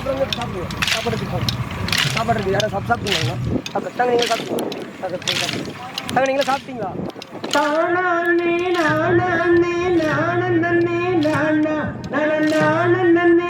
சாப்பிடுங்க சாப்பிடுங்க சாப்பிட்றதுக்கு சாப்பிடுங்க சாப்பிட்றதுக்கு யாரும் சாப்பிட்டு சாப்பிட்டீங்களா சாப்பிட தாங்க நீங்கள் சாப்பிட்டீங்க தாங்க நீங்களே சாப்பிட்டீங்களா? தானே நானே நானே நானே நானே நானே நானே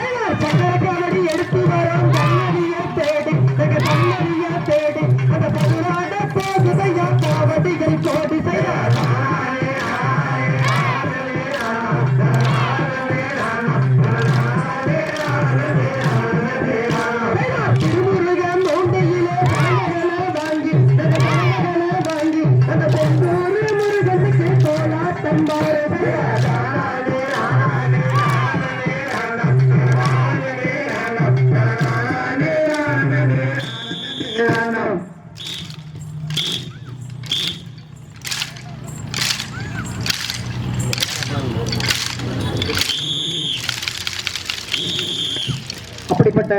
பதினாறு பக்கத்துக்கு அப்படிப்பட்ட